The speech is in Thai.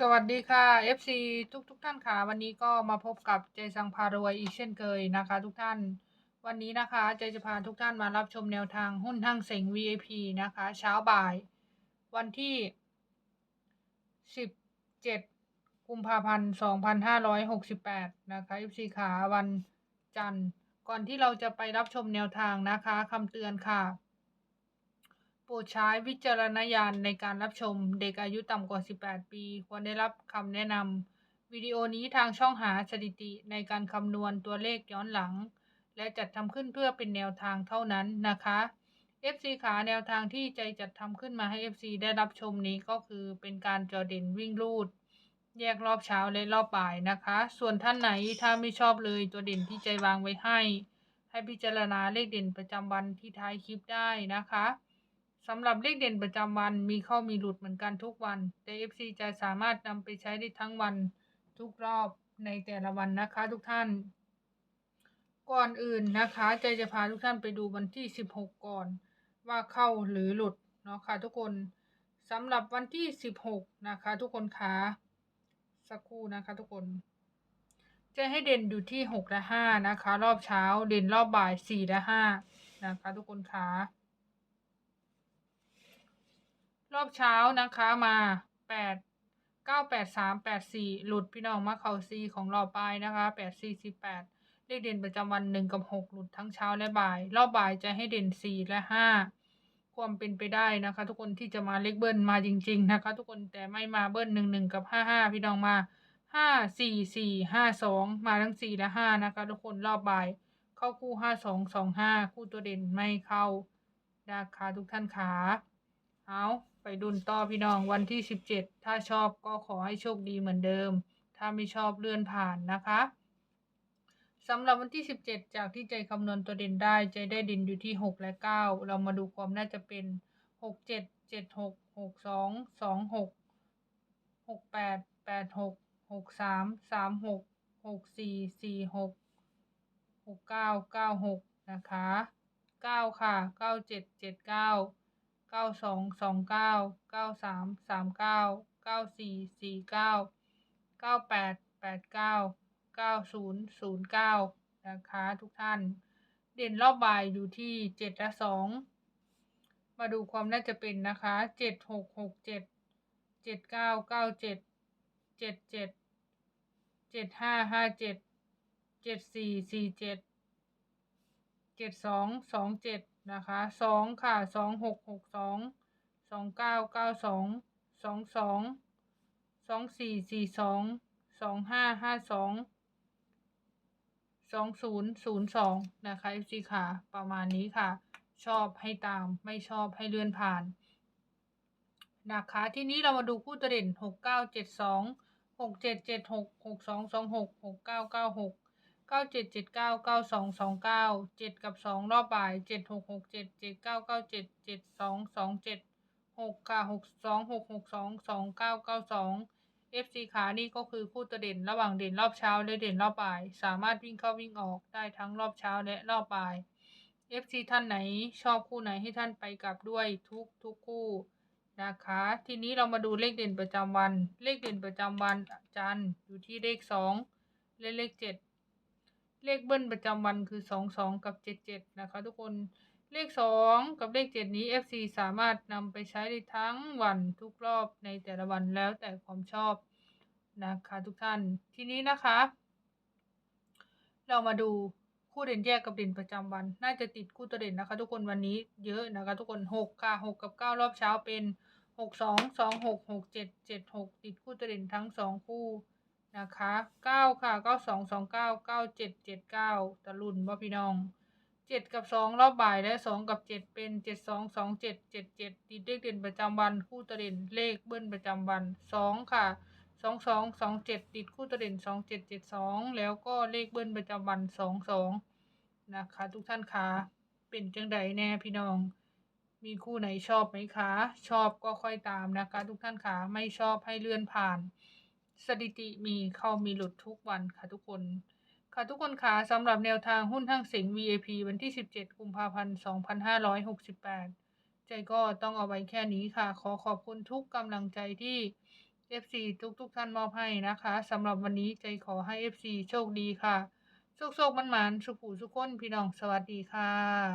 สวัสดีค่ะ FC ทุกทุกท่านค่ะ วันนี้ก็มาพบกับเจสังพารวยอีกเช่นเคยนะคะ ทุกท่าน วันนี้นะคะเจจะพาทุกท่านมารับชมแนวทางหุ้นทั้งเสง VIP นะคะ เช้าบ่าย วันที่ 17 กุมภาพันธ์ 2568 นะคะ FC ขาวันจันทร์ ก่อนที่เราจะไปรับชมแนวทางนะคะคำเตือนค่ะ โปรดใช้วิจารณญาณในการรับชมเด็กอายุต่ำกว่า 18 ปี ควรได้รับคำแนะนำวิดีโอนี้ทางช่องหาสถิติในการคำนวณตัวเลขย้อนหลัง และจัดทำขึ้นเพื่อเป็นแนวทางเท่านั้นนะคะ FC ขาแนวทางที่ใจจัดทำขึ้นมาให้ FC ได้รับชมนี้ก็คือเป็นการจอเด่นวิ่งรูด แยกรอบเช้าและรอบบ่ายนะคะ ส่วนท่านไหนถ้าไม่ชอบเลยตัวเด่นที่ใจวางไว้ให้ ให้พิจารณาเลขเด่นประจำวันที่ท้ายคลิปได้นะคะ สำหรับเลขเด่นประจำวันมีเข้ามีหลุดเหมือนกันทุกวัน แต่ FC จะสามารถนำไปใช้ได้ทั้งวันทุกรอบในแต่ละวันนะคะทุกท่าน ก่อนอื่นนะคะใจจะพาทุกท่านไปดูวันที่ 16 ก่อน ว่าเข้าหรือหลุดเนาะค่ะทุกคนสำหรับวันที่ 16 นะคะ ทุกคนคะสักครู่นะคะ ทุกคนจะให้เด่นอยู่ที่6และ5นะคะ รอบเช้าเด่นรอบบ่าย4และ5นะคะ ทุกคนคะร อบเช้านะคะมาแปดเก้าแปดสามแปดสี่หลุดพี่น้องมาเขาซีของรอบบ่ายนะคะแปดสี่สิบแปดเลขเด่นประจำวันหนึ่งกับหกหลุดทั้งเช้าและบ่าย รอบบ่ายจะให้เด่นสี่และห้าความเป็นไปได้นะคะ ทุกคนที่จะมาเลขเบิ้ลมาจริง ๆ นะคะ ทุกคนแต่ไม่มาเบิ้ลหนึ่งหนึ่งกับห้าห้าพี่น้องมาห้าสี่สี่ห้าสองมาทั้งสี่และห้านะคะ ทุกคนรอบบ่าย เข้าคู่ห้าสองสองห้าคู่ตัวเด่นไม่เข้านะคะทุกท่านขา เอาไปดุนต่อพี่น้องวันที่สิบเจ็ดถ้าชอบก็ขอให้โชคดีเหมือนเดิม ถ้าไม่ชอบเลื่อนผ่านนะคะสำหรับวันที่สิบเจ็ดจากที่ใจคำนวณตัวเด่นได้ ใจได้เด่นอยู่ที่หกและเก้าเรามาดูความน่าจะเป็นหกเจ็ดเจ็ดหกหกสองสองหกหกแปดแปดหกหกสามสามหกหกสี่สี่หกหกเก้าเก้าหกนะคะเก้าค่ะเก้าเจ็ดเจ็ดเก้า เก้าสองสองเก้าเก้าสามสามเก้าเก้าสี่สี่เก้าเก้าแปดแปดเก้าเก้าศูนย์ศูนย์เก้านะคะทุกท่าน เด่นรอบบ่ายอยู่ที่เจ็ดและสองมาดูความน่าจะเป็นนะคะเจ็ดหกหกเจ็ดเจ็ดเก้าเก้าเจ็ดเจ็ดเจ็ดเจ็ดห้าห้าเจ็ดเจ็ดสี่สี่เจ็ดเจ็ดสองสองเจ็ด นะคะสองค่ะสองหกหกสองสองเก้าเก้าสองสองสองสองสี่สี่สองสองห้าห้าสองสองศูนย์ศูนย์สองนะคะ FC ค่ะ ประมาณนี้ค่ะ ชอบให้ตามไม่ชอบให้เลื่อนผ่านนะคะ ทีนี้เรามาดูคู่ตัวเด่นหกเก้าเจ็ดสองหกเจ็ดเจ็ดหกหกสองสองหกหกเก้าเก้าหก ก้าเจ็ดเจ็ดเก้าเก้าสองสองเก้าเจ็ดกับสองรอบบ่ายเจ็ดหกหกเจ็ดเจ็ดเก้าเก้าเจ็ดเจ็ดสองสองเจ็ดหกค่ะหกสองหกหกสองสองเก้าเก้าสอง FC ขานี่ก็คือคู่ตัวเด่นระหว่างเด่นรอบเช้าและเด่นรอบบ่าย สามารถวิ่งเข้าวิ่งออกได้ทั้งรอบเช้าและรอบบ่าย FC ท่านไหนชอบคู่ไหนให้ท่านไปกลับด้วยทุกทุกคู่นะคะ ทีนี้เรามาดูเลขเด่นประจำวัน เลขเด่นประจำวันจันทร์อยู่ที่เลขสองและเลขเจ็ด เลขเบิ้ลประจำวันคือสองสองกับเจ็ดเจ็ดนะคะ ทุกคนเลขสองกับเลขเจ็ดนี้ FC สามารถนำไปใช้ได้ทั้งวันทุกรอบในแต่ละวันแล้วแต่ความชอบนะคะทุกท่านทีนี้นะคะ เรามาดูคู่เด่นแยกกับเด่นประจำวัน น่าจะติดคู่ตัวเด่นนะคะ ทุกคนวันนี้เยอะนะคะ ทุกคนหกค่ะหกกับเก้ารอบเช้าเป็นหกสองสองหกหกเจ็ดเจ็ดหกติดคู่ตัวเด่นทั้งสองคู่ นะคะเก้าค่ะเก้าสองสองเก้าเก้าเจ็ดเจ็ดเก้าตะลุนว่าพี่น้องเจ็ดกับสองรอบบ่ายและสองกับเจ็ดเป็นเจ็ดสองสองเจ็ดเจ็ดเจ็ดติดเลขเด่นประจำวันคู่ตัวเด่นเลขเบิ้ลประจำวันสองค่ะสองสองสองเจ็ดติดคู่ตัวเด่นสองเจ็ดเจ็ดสองแล้วก็เลขเบิ้ลประจำวันสองสองนะคะ ทุกท่านคะเป็นจังใดแน่พี่น้อง มีคู่ไหนชอบไหมคะ ชอบก็ค่อยตามนะคะ ทุกท่านคะไม่ชอบให้เลื่อนผ่าน สถิติมีเข้ามีหลุดทุกวันค่ะทุกคน ค่ะทุกคนคะสำหรับแนวทางหุ้นทั้งสียง VIP วันที่ 17 กุมภาพันธ์ 2568 ใจก็ต้องเอาไว้แค่นี้ค่ะ ขอขอบคุณทุกกำลังใจที่ FC ทุกทุกๆท่านมอบให้นะคะสำหรับวันนี้ใจขอให้ FC โชคดีค่ะ โชคโชคมันหมานๆสุขูสุขคนพี่น้องสวัสดีค่ะ